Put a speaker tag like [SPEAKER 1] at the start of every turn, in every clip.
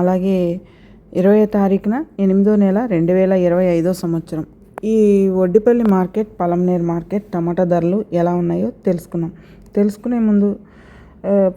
[SPEAKER 1] అలాగే ఇరవై తారీఖున ఎనిమిదో నెల రెండు వేల ఇరవై ఐదో సంవత్సరం. ఈ ఒడ్డిపల్లి మార్కెట్ పలంనేరు మార్కెట్ టమాటా ధరలు ఎలా ఉన్నాయో తెలుసుకున్నాం తెలుసుకునే ముందు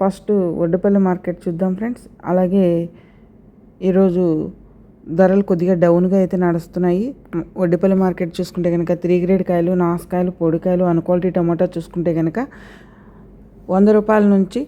[SPEAKER 1] ఫస్ట్ ఒడ్డిపల్లి మార్కెట్ చూద్దాం ఫ్రెండ్స్. అలాగే ఈరోజు ధరలు కొద్దిగా డౌన్గా అయితే నడుస్తున్నాయి. ఒడ్డిపల్లి మార్కెట్ చూసుకుంటే కనుక త్రీ గ్రేడ్ కాయలు నాసుకాయలు పొడికాయలు అన్ క్వాలిటీ టమాటా చూసుకుంటే కనుక వంద రూపాయల నుంచి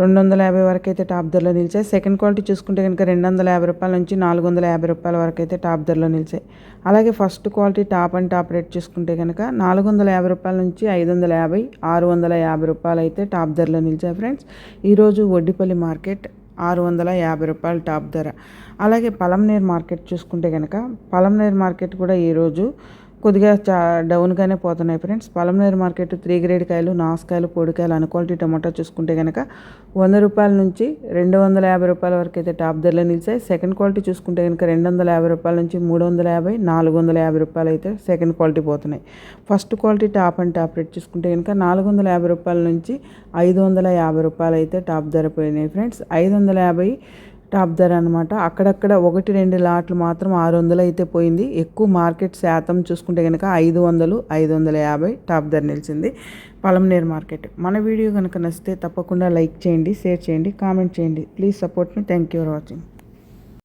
[SPEAKER 1] రెండు వందల యాభై వరకు అయితే టాప్ ధరలో నిలిచాయి. సెకండ్ క్వాలిటీ చూసుకుంటే కనుక రెండు వందల యాభై రూపాయల నుంచి నాలుగు వందల యాభై రూపాయల వరకు అయితే టాప్ ధరలో నిలిచాయి. అలాగే first quality top and top rate చూసుకుంటే కనుక నాలుగు వందల యాభై రూపాయల నుంచి ఐదు వందల యాభై ఆరు వందల యాభై రూపాయలు అయితే టాప్ ధరలో నిలిచాయి ఫ్రెండ్స్. ఈరోజు వడ్డిపల్లి మార్కెట్ ఆరు వందల యాభై రూపాయలు టాప్ ధర. అలాగే పలంనేర్ మార్కెట్ చూసుకుంటే కనుక పలంనేర్ మార్కెట్ కూడా ఈరోజు కొద్దిగా చా డౌన్గానే పోతున్నాయి friends. Palamaneru market three grade కాయలు నాసుకాయలు పొడికాయలు అన్ క్వాలిటీ టమాటా చూసుకుంటే కనుక వంద రూపాయల నుంచి రెండు వందల యాభై రూపాయల వరకు అయితే టాప్ ధరలో నిలిచాయి. సెకండ్ క్వాలిటీ చూసుకుంటే కనుక రెండు వందల యాభై రూపాయల నుంచి మూడు వందల యాభై నాలుగు వందల యాభై రూపాయలు అయితే సెకండ్ క్వాలిటీ పోతున్నాయి. First quality top and top rate చూసుకుంటే కనుక నాలుగు వందల యాభై రూపాయల నుంచి ఐదు వందల యాభై రూపాయలు అయితే టాప్ ధర పోయినాయి ఫ్రెండ్స్. ఐదు వందల యాభై టాప్ ధర అనమాట అక్కడక్కడ ఒకటి రెండు లాట్లు మాత్రం ఆరు వందలు అయితే పోయింది. ఎక్కువ మార్కెట్ శాతం చూసుకుంటే కనుక ఐదు వందలు ఐదు వందల యాభై టాప్ ధర నిలిచింది పలంనేర్ మార్కెట్. మన వీడియో కనుక నచ్చితే తప్పకుండా లైక్ చేయండి షేర్ చేయండి కామెంట్ చేయండి. Please support me. Thank you for watching.